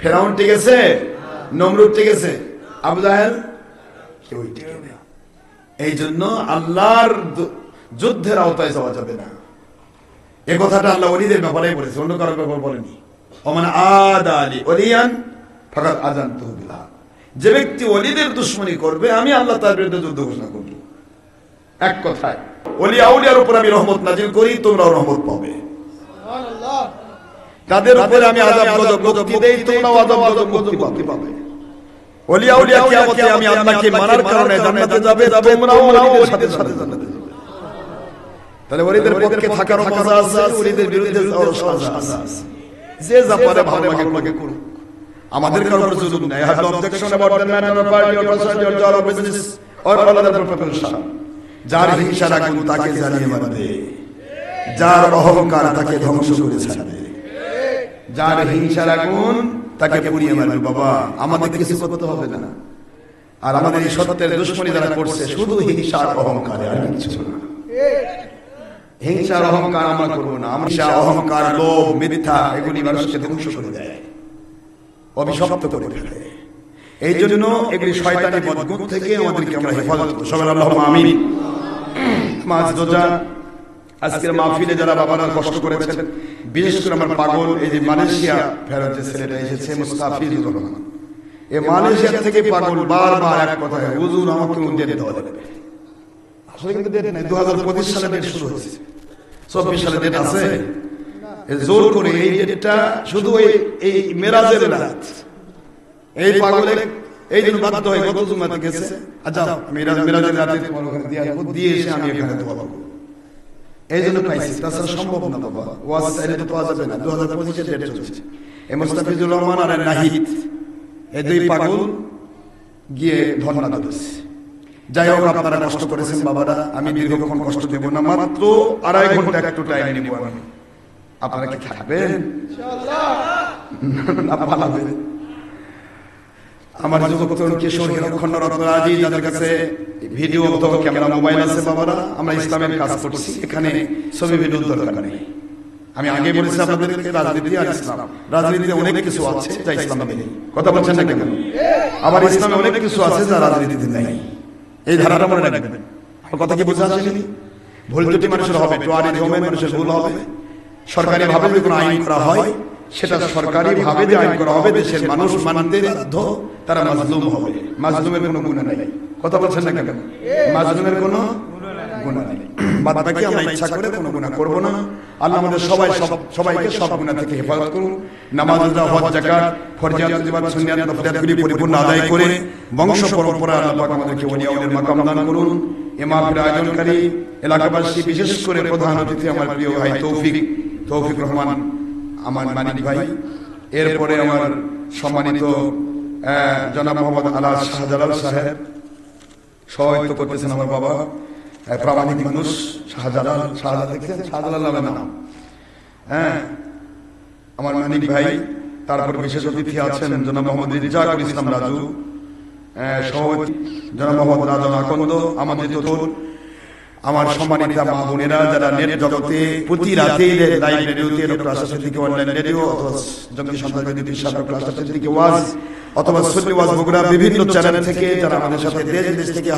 ফেরাউন ঠিক আছে নমরুদ ঠিক আছে আবু জাহেল? কেউই টিকে নেই এই জন্য আল্লাহর যুদ্ধের আওতায় যাওয়া যাবে না। এ কথাটা আল্লাহ অলিদের ব্যাপারে বলেছে, অন্য কারোর ব্যাপার বলেনি। ওমান আদা আলী অলিয়ান ফাকাত আজান তহবিলা যে ব্যক্তি অলিদের দুশ্মনী করবে, আমি আল্লাহ তার বিরুদ্ধে যুদ্ধ ঘোষণা করব। এক কথায় অলি আউলিয়ার উপর আমি রহমত নাজিল করি, তোমরাও রহমত পাবে। তাদের উপরে আমি আযাব গজব মুক্তি দেই তোমরাও আযাব গজব মুক্তি পাবে। অলি আউলিয়া কিয়ামতে আমি আল্লাহকে মানার কারণে জান্নাতে যাবে তোমরাও ওলিদের সাথে সাথে জান্নাতে যাবে। তাহলে ওলিদের পক্ষে থাকার মজা আছে ওলিদের বিরুদ্ধে যাওয়ার সাজা আছে। যে যা পারে ভালো লাগে লাগে করুক। আমাদের কারও উপর জুলুম নাই। no objection about the manner of party or personality or job or business or all other যার হিংসা রাখুন তাকে জ্বালিয়ে মারবে যার অহংকার তাকে ধ্বংস করে ছাড়বে যার হিংসা রাখুন, তাকে পুড়িয়ে মারবে। বাবা, আমাদের কিছু করতে হবে না। আর আমাদের এই সত্যের দুশ্মনী যারা করছে, শুধু হিংসা আর কিছু না। হিংসার অহংকার আমরা করব না। হিংসা, অহংকার, লোভ, মিথ্যা, এগুলি মানুষকে ধ্বংস করে দেয়। অভিশপ্ত করে ফেলে। এই জন্য এগুলি শয়তানি বদগুণ থেকে আমাদেরকে আমরা হেফাজত সবাই আল্লাহ মাছ দোজা আজকের মাহফিলে যারা বাবারা কষ্ট করেছেন, বিশেষ করে আমার পাগল, এই যে মালয়েশিয়া ফেরত যে ছেলেটা এসেছে রহমান। এই মালয়েশিয়া থেকে পাগল বারবার এক কথা হুজুর, আমাকে ডেট দেওয়া যাবে। আসলে কিন্তু নাই দু হাজার পঁচিশ সালে ডেট শুরু হয়েছে। চব্বিশ সালে ডেট আছে। এ জোর করে এই ডেটটা শুধু এই এই মেরাজের রাত। এই পাগলে, এই জন্য বাধ্য হয়ে গত জুমাতে গেছে। আচ্ছা মেরাজ, মেরাজের রাতে দিয়ে এসে আমি এখানে দোয়া করব। এই জন্য পাইছি তাছাড়া সম্ভব না বাবা ওয়াজ চাইলে তো পাওয়া যাবে না দু হাজার পঁচিশের ডেট চলছে এই মোস্তাফিজুর রহমান আর নাহিদ এই দুই পাগল গিয়ে ধর্ণা দিয়েছে যাই হোক আপনারা কষ্ট করেছেন বাবারা আমি দীর্ঘক্ষণ কষ্ট দেব না মাত্র আড়াই ঘণ্টা একটু টাইম নেব আমি আপনারা কি থাকবেন না পালাবেন আমার যুবক তরুণ কিশোর হিরক্ষণ্ড রত্নরাজি যাদের কাছে ভিডিও অথবা ক্যামেরা, মোবাইল আছে বাবারা, আমরা ইসলামের কাজ করছি। এখানে ছবি, ভিডিও দরকার নেই। আমি আগে বলেছি আপনাদেরকে, রাজনীতি আর ইসলাম। রাজনীতিতে অনেক কিছু আছে যা ইসলামে নেই। কথা বলছেন না কেন? আবার ইসলামে অনেক কিছু আছে যা রাজনীতিতে নেই। এই ধারাটা মনে রাখবেন। আমার কথা কি বোঝা আসেনি ভুল ত্রুটি মানুষের হবে টোয়ারি জমে মানুষের ভুল হবে। সরকারি ভাবে যদি কোনো আইন করা হয় সেটা সরকারি ভাবে যে আইন করা হবে দেশের মানুষ মানতে বাধ্য তারা মাজলুম হবে। মাজলুমের কোনো গুণ নাই। কথা বলছেন না কেন? মাজলুমের কোনো গুণ নাই। বাদ বাকি আমরা ইচ্ছা করে কোনো গুণা করব না। আল্লাহ আমাদের সবাই সব সবাইকে সব গুণা থেকে হেফাজত করুন। নামাজ রোজা হজ জাকাত ফরজিয়াত ওয়াজিবাত সুন্নাত নফলিয়াতগুলি পরিপূর্ণ আদায় করে বংশ পরম্পরা আল্লাহ পাক আমাদেরকে ওলিয়াউলের মাকাম দান করুন। এ মাহফিল আয়োজনকারী এলাকাবাসী বিশেষ করে প্রধান অতিথি আমার প্রিয় ভাই তৌফিক তৌফিক রহমান আমার মানিক ভাই। এরপরে আমার সম্মানিত জনাব মোহাম্মদ আলা শাহজালাল সাহেব। সহায়ত করতেছেন আমার বাবা। প্রামাণিক মানুষ, শাহজালাল শাহজালাল দেখছেন? শাহজালাল নামের নাম। হ্যাঁ আমার মানিক ভাই, তারপর বিশেষ অতিথি আছেন জনাব মোহাম্মদ রিজাকুল ইসলাম রাজু। সভাপতি জনাব মোহাম্মদ রাজন আকন্দ, আমাদের তোর আমার সম্মানিত মা বোনেরা যারা নেট জগতে প্রতি রাতে লাইভ রেডিওতে সিদ্দিকী অনলাইন রেডিও অথবা জঙ্গি সিদ্দিকী ওয়াজ অথবা ওয়াজ বগুড়া বিভিন্ন চ্যানেল থেকে যারা আমাদের সাথে দেশ দেশ থেকে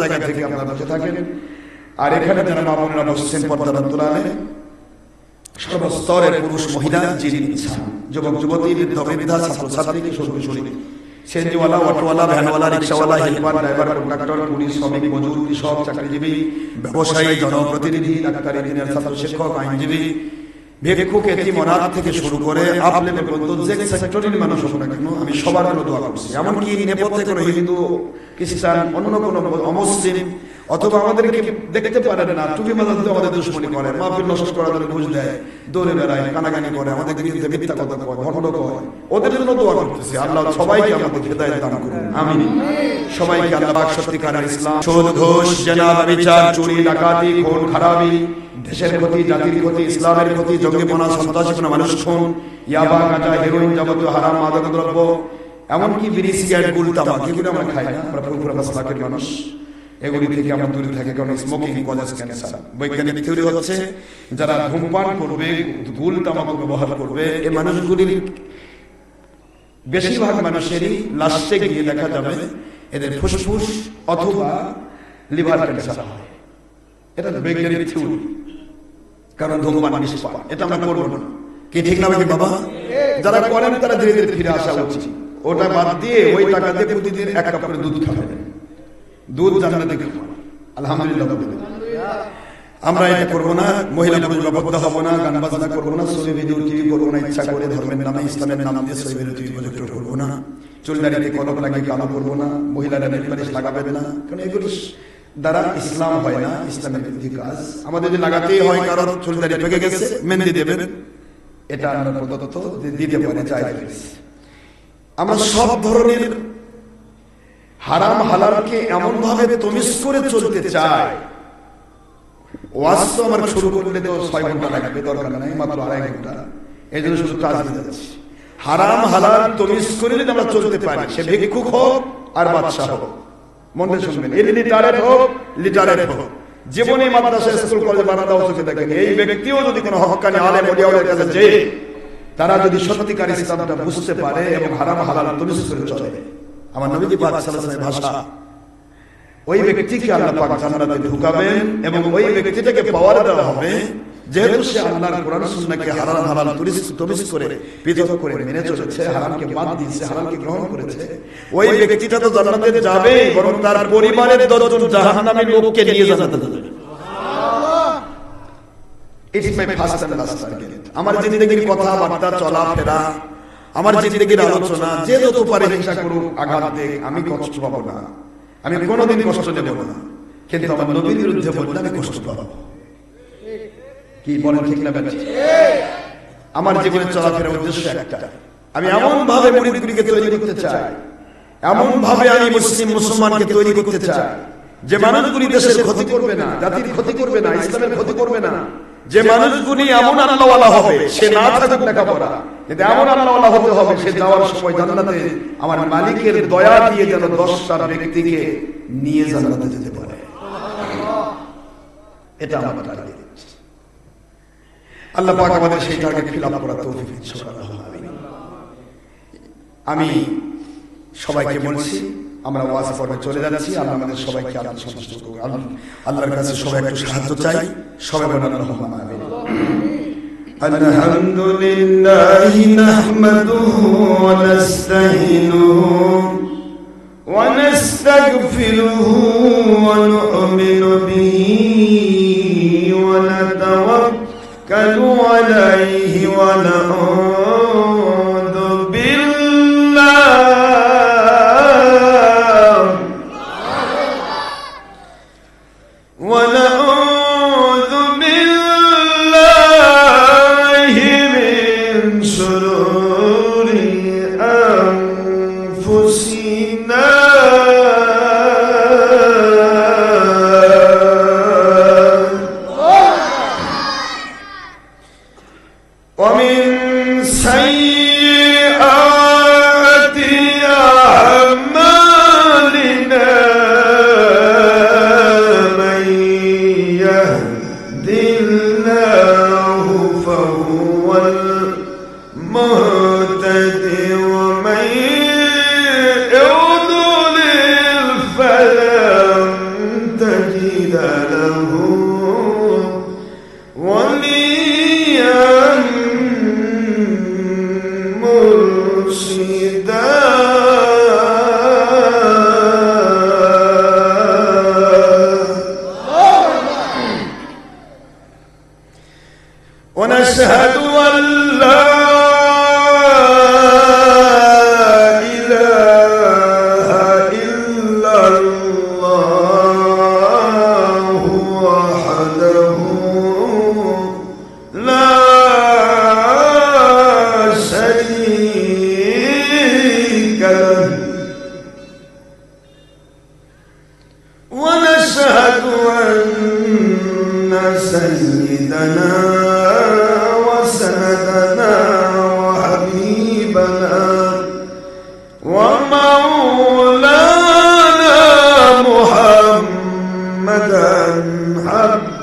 জায়গা থেকে আপনারা বসে থাকেন। আর এখানে যারা মা বোনেরা বসছেন, পর্দার সর্বস্তরের পুরুষ মহিলা ইচ্ছা যুবক, যুবতী, বৃদ্ধ, বৃদ্ধা কিশোর, কিশোরী সেনজিওয়ালা অটোওয়ালা, ভ্যানওয়ালা, রিক্সাওয়ালা, হেল্পার, ড্রাইভার, কন্ডাক্টর, পুলিশ, শ্রমিক, মজুর, কৃষক, চাকরিজীবী, ব্যবসায়ী, জনপ্রতিনিধি, ডাক্তার, ইঞ্জিনিয়ার, ছাত্র শিক্ষক, আইনজীবী মনার থেকে শুরু করে পর্যন্ত যে সেক্টরের মানুষ হোক কেন, আমি সবার জন্য দোয়া করছি। এমনকি নেপথ্যে কোনো হিন্দু, খ্রিস্টান, অন্য কোনো অমুসলিম অথবা আমাদেরকে দেখতে পারে না মাথা আমাদের দুশ্মনী করে মাহফিল নষ্ট করার জন্য ঘুষ দেয় দৌড়ে বেড়ায় কানাকানি করে আমাদের বিরুদ্ধে মিথ্যা কথা কয় ভণ্ড কয় ওদের জন্য দোয়া করতেছি আল্লাহ সবাইকে আমাদের হেদায়েত দান করুন আমিন। সবাইকে আল্লাহ পাক সত্যিকারের ইসলাম ঘোষ জেনাব বিচার চুরি ডাকাতি খুন খারাপি দেশের ক্ষতি জাতির ক্ষতি ইসলামের ক্ষতি জঙ্গিপনা সন্ত্রাসীপনা মানুষ খুন ইয়াবা হেরোইন যাবতীয় হারাম মাদক দ্রব্য এমনকি বিড়ি সিগারেট গুল তামাক এগুলো আমরা খাই না আমরা মানুষ। এগুলি থেকে আমরা দূরে থাকি কারণ স্মোকিং ক্যান্সার বৈজ্ঞানিক থিওরি হচ্ছে, যারা ধূমপান করবে ব্যবহার করবে এই বেশিরভাগ মানুষেরই লাস্টে গিয়ে দেখা যাবে, এদের ফুসফুস অথবা লিভার ক্যান্সার হয়। এটা বৈজ্ঞানিক থিওরি কারণ ধূমপান নিষ্পাপ, এটা আমরা করব না। কি ঠিক না বাবা? যারা করেন তারা ধীরে ধীরে ফিরে আসা উচিত। ওটা বাদ দিয়ে ওই টাকা দিয়ে প্রতিদিন এক কাপ করে দুধ খাবেন। দুধ জান্নাতে খাবেন আলহামদুলিল্লাহ। আমরা এটা করব না, মহিলা পুরুষ বাবদ্ধ হব না, গান বাজনা করব না ভিডিও, টিভি করব না, ইচ্ছা করে ধর্মের নামে, ইসলামের নাম দিয়ে করব না। চুলদারিতে কলম লাগিয়ে কালো করব না, মহিলারা লাগাবে না। কারণ দ্বারা ইসলাম হয় না, ইসলামের কাজ। আমাদের যদি লাগাতেই হয়, কারণ চুলদারি পেকে গেছে এটা আমরা প্রদত্ত দিতে পারে, চাই। আমরা সব ধরনের হারাম হালালকে এমন ভাবে তমিস করে চলতে চাই ওয়াজ তো আমার শুরু করলে তো ছয় ঘণ্টা লাগবে, দরকার নাই, মাত্র আড়াই ঘণ্টা। এই জন্য শুধু কাজ যাচ্ছি। হারাম হালাল করে যদি আমরা চলতে পারি, সে ভিক্ষুক হোক আর হোক, মনে শুনবেন এই লিটারের হোক লিটারের হোক। জীবনে মাদ্রাসা, স্কুল দেখেন। এই ব্যক্তিও যদি কোনো হকানি যে তারা যদি সত্যিকার ইসলামটা বুঝতে পারে এবং হারাম হালাল তমিস করে চলে আমার নবীজি পাক সাল্লাল্লাহু ভাষা। ওই ব্যক্তিকে আল্লাহ পাক জান্নাতে ঢুকাবেন এবং ওই ব্যক্তিটাকে পাওয়ার দেওয়া হবে যেহেতু সে আল্লাহর কোরআন সুন্নাহকে হালাল হালাল তমিস করে পৃথক করে মেনে চলেছে হারামকে বাদ দিয়েছে হারামকে গ্রহণ করেছে। ওই ব্যক্তিটা তো জান্নাতে যাবে বরং তার পরিবারের দশজন জাহান্নামী লোককে নিয়ে জান্নাতে যাবে। It's my first and last target আমার জিন্দেগির কথাবার্তা চলাফেরা আমার জিন্দেগির আলোচনা যে যত পারে হিংসা করুক আঘাত দেখ আমি কষ্ট পাবো না। আমি কোনোদিন কষ্ট নেব না। কিন্তু আমার নবীর বিরুদ্ধে বললে আমি কষ্ট পাবো। কি বলেন ঠিক না আমার জীবনে চলাফেরার উদ্দেশ্য একটা। আমি এমন ভাবে মুরিদগুলিকে তৈরি করতে চাই। এমন ভাবে আমি মুসলিম মুসলমানকে তৈরি করতে চাই। যে মানুষগুলি দেশের ক্ষতি করবে না জাতির ক্ষতি করবে না ইসলামের ক্ষতি করবে না। যে মানুষগুলি এমন আল্লাহওয়ালা হবে সে না থাকুক লেখাপড়া। কিন্তু এমন আল্লাহওয়ালা হতে হবে সে যাওয়ার সময় জান্নাতে আমার মালিকের দয়া দিয়ে যেন দশটা ব্যক্তিকে নিয়ে জান্নাতে যেতে পারে। এটা আমার টার্গেট আল্লাহ পাক আমাদের সেই টার্গেট ফিল আপ করার তৌফিক আমিন আমি সবাইকে বলছি আমরা ওয়াজ পর্বে চলে যাচ্ছি আল্লাহ আমাদের সবাইকে আল্লাহ সন্তুষ্ট করুন আল্লাহ আল্লাহর কাছে সবাই একটু সাহায্য চাই সবাই বলেন আল্লাহুম্মা আমিন الحمد لله نحمده ونستعينه ونستغفره ونؤمن به ونتوكل عليه ونعوذ ونعوذ مرشدا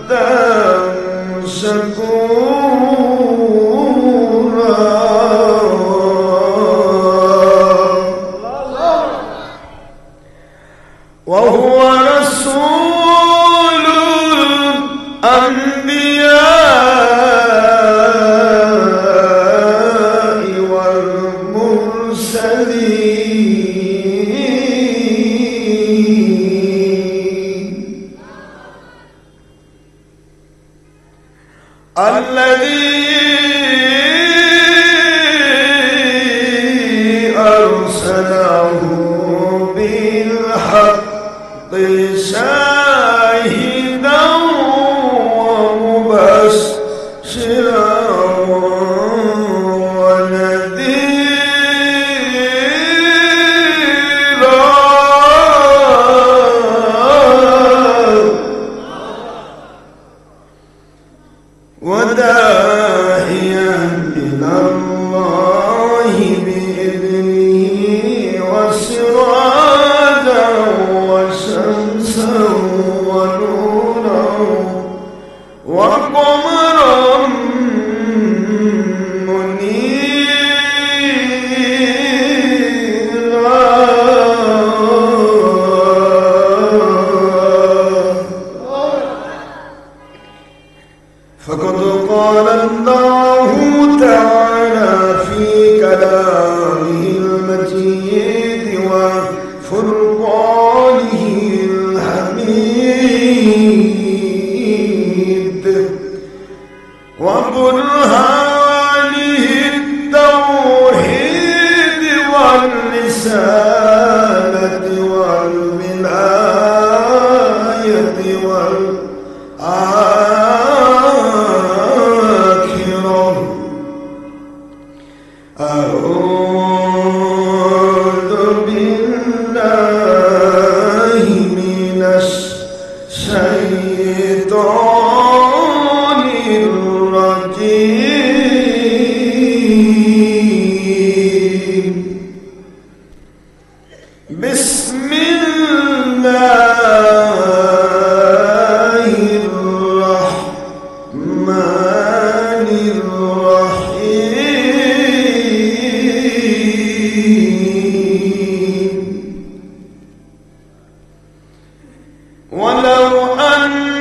أنت شكور والرسالة ولو أن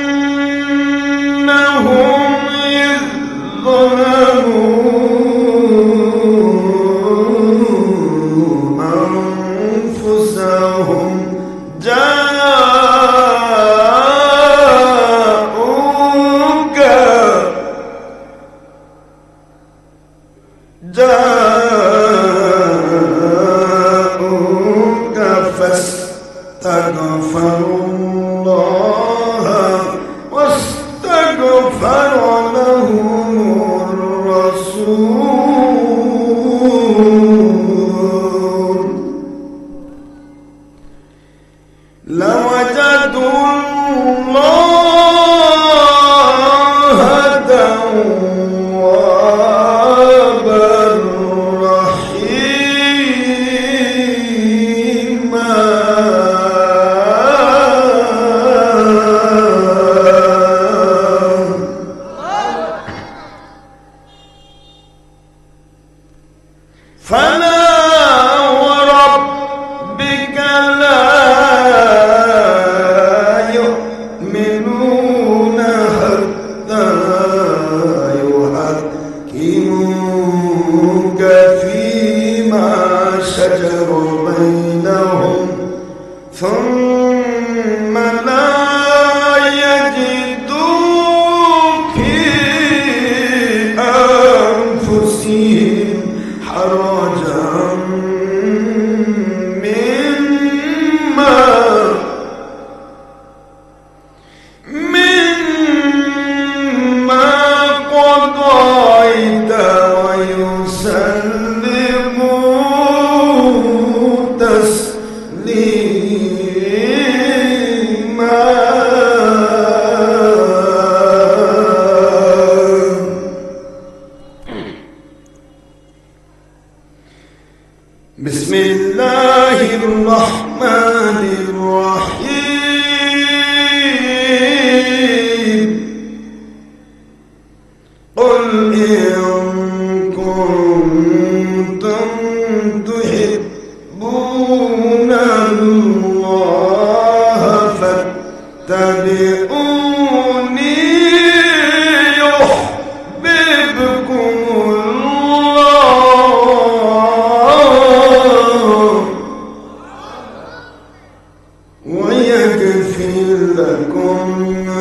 يغفر لكم.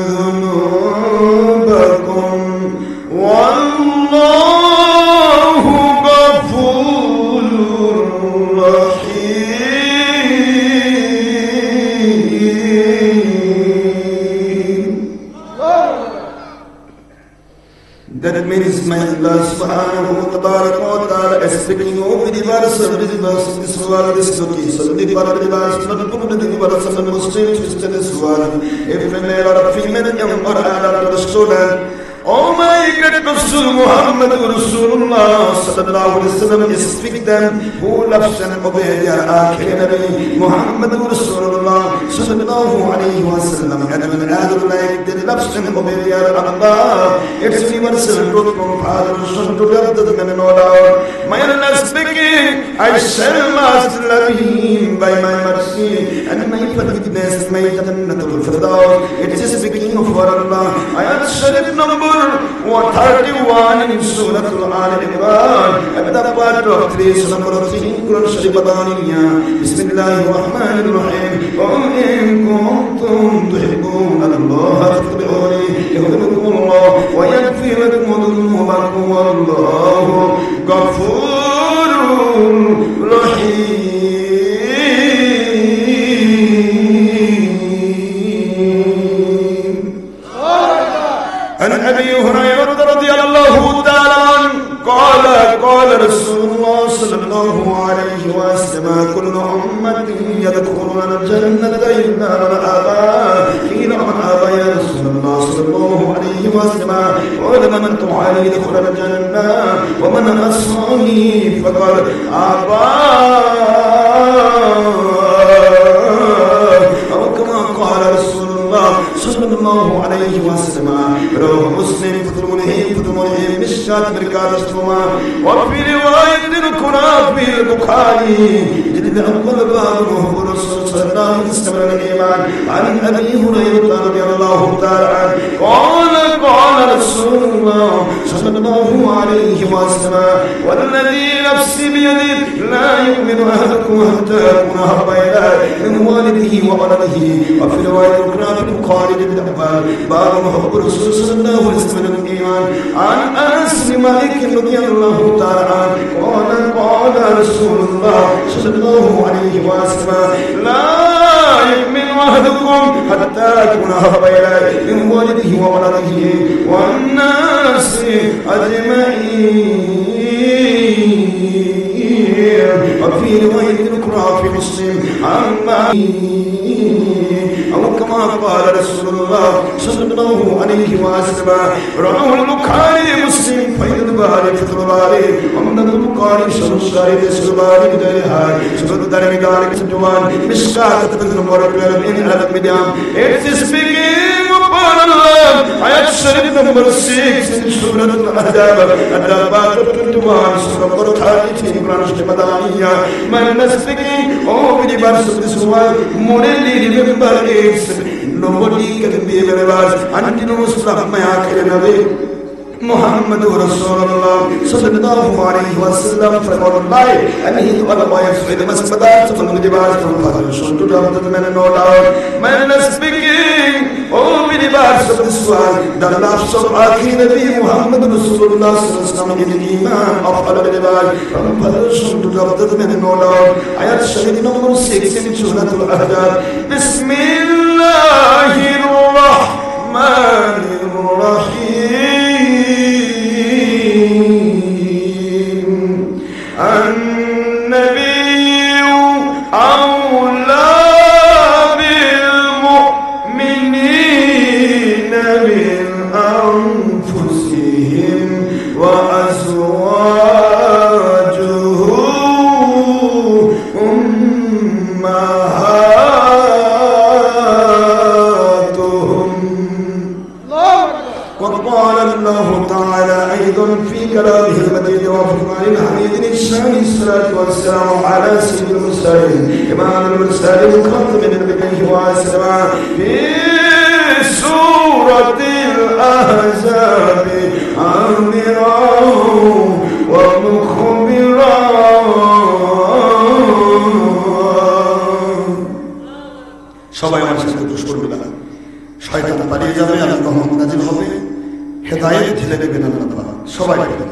Sallallahu alaihi wasallam is speak them who loves and obey their akhir Muhammad Rasulullah sallallahu alaihi wasallam and when other like they loves and obey their Allah it's universal truth from Father Son to the other men and all out my Allah speaking I shall must love him by my mercy and my forgiveness my Jannatul Firdaus. It is speaking of our Allah. Ayat Sharif number number 31 in Surah Al Imran at the part of 3 Surah Al Imran Sharibataniya Bismillahir Rahmanir Rahim Qum in kuntum tuhibbun Allah fattabi'uni yuhibbukum Allah wa yaghfir lakum dhunubakum wallahu ghafurur rahim رسول الله صلى الله عليه وسلم كل أمة يدخلون الجنة إلا من آبى قيل من آبى يا رسول الله صلى الله عليه وسلم. قال من تعالى يدخل الجنة؟ ومن اصاني فقال آبى. الله صلى الله عليه وسلم رواه مسلم فترمونه فترمونه مشكات مركات استوما وفي رواية كنا في البخاري أول باب وهو الرسول صلى الله عليه وسلم الإيمان. عن أبي هريرة رضي الله تعالى عنه. قال قال رسول الله صلى الله عليه وسلم والذي نفسي بيده لا يؤمن أحدكم حتى يكون أحب إليه من والده وولده. وفي رواية أخرى البخاري جد أحباب باب محب الرسول صلى الله عليه وسلم الإيمان. عن أنس بن مالك رضي الله تعالى عنه. قال قال رسول الله صلى الله عليه وسلم لا يؤمن أحدكم حتى يكون أحب إليه من والده وولده والناس أجمعين. وفي رواية أخرى في مسلم عما كما قال رسول الله صلى الله عليه وسلم رواه البخاري مسلم فإذا البخاري فتح الباري ومن البخاري شر الشاري تسر الباري بدايها سبت داري مقالك سجوان مشكاة تبذل مبارك للمين على المديام It is speaking upon Allah Ayat Sharif number 6 in Surah Al-Ahzab Al-Dabat 21 Surah number 30 Quran Sharif Madaniya Man is Oh, believers of this world, morally remember it. Nobody can be believers until Muslim Mayakiranaway. Muhammad Rasulullah sallallahu alayhi wa sallam from our life and his other wives with the masbadat from the divas from Father Shuntu Rahmat Menon no doubt. Man is speaking all with the bars of this world the last of Akhir Nabi Muhammad Rasulullah sallallahu alaihi wasallam in the iman of Allah the bars from Father Shon to doubt the men no doubt ayat shahid number 6 in Surah Al-Ahzab Bismillahir Rahmanir الرحيم والسلام على سيد المرسلين امام المرسلين خاتم النبي والسلام في سوره الاحزاب امرا ومخبرا সবাই আমার সাথে দুষ করবে না শয়তান পালিয়ে যাবে আল্লাহ রহমত নাজিল হবে হেদায়েত ঢেলে দেবেন আল্লাহ তাআলা। সবাই বলবেন,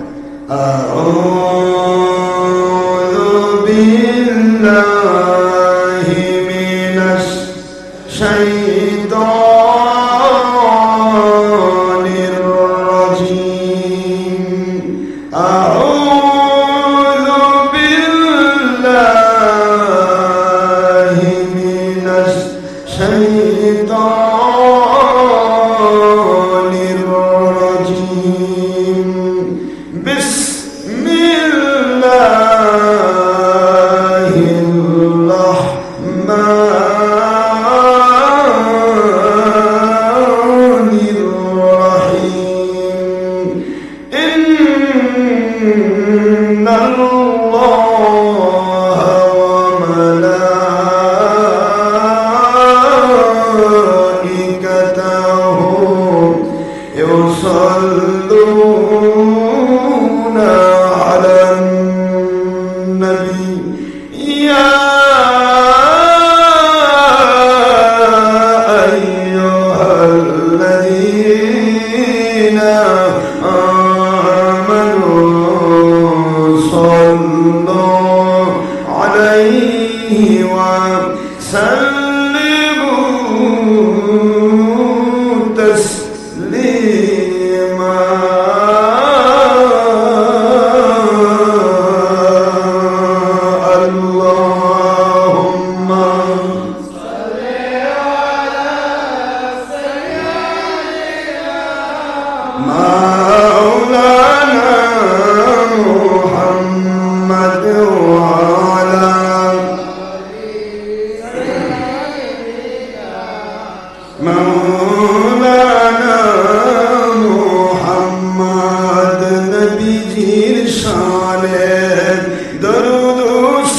Ah,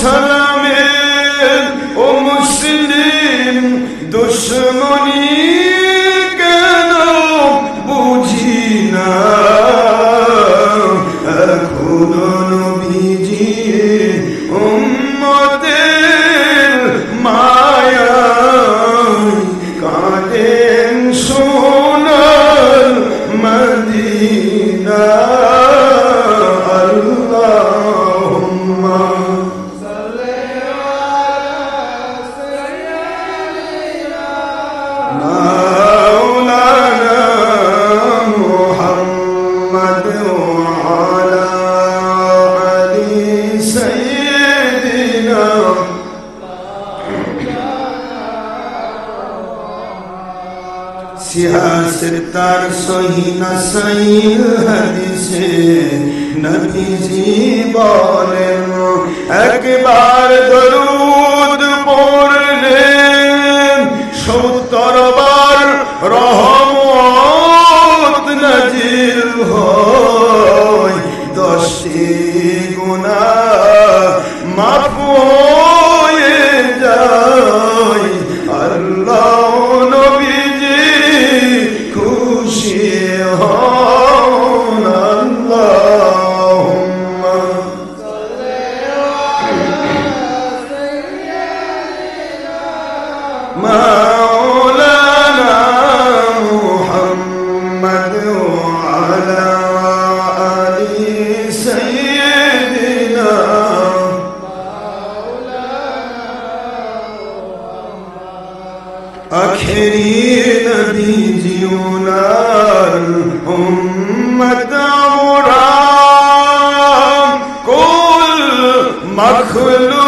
selam el o muslim düşmanı সঈল হাদিসে নবীজি বলেন একবার দরুদ আখেরি নবী জিউনার উম্মত আমরা কুল মখলুক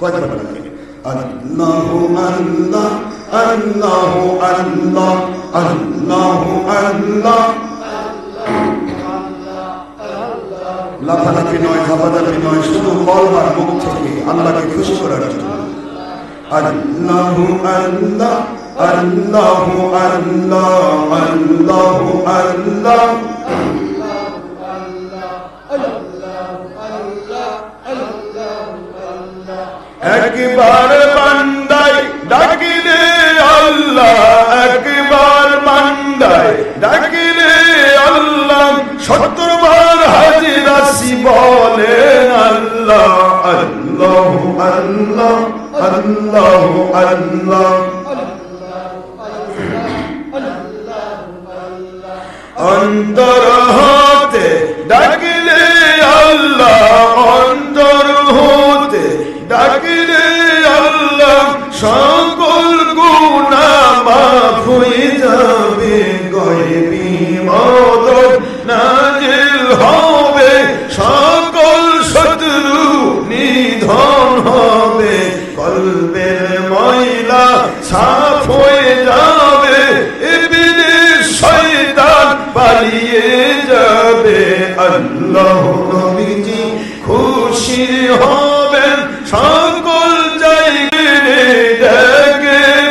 কয়বার বলবেন আল্লাহু আল্লাহ আল্লাহু আল্লাহ আল্লাহু আল্লাহ। লাফালাফি নয় ধাপাধাপি নয়, শুধু বলবার মুখ থেকে আল্লাহকে খুশি করার জন্য। আল্লাহু আল্লাহ আল্লাহু আল্লাহ আল্লাহু আল্লাহ। একবার বান্দাই ডাকিলে আল্লাহ, একবার বান্দাই ডাকিলে আল্লাহ। সত্তর বার হাজির আসি বলেন আল্লাহ আল্লাহ আল্লাহ আল্লাহ আল্লাহ। অন্তর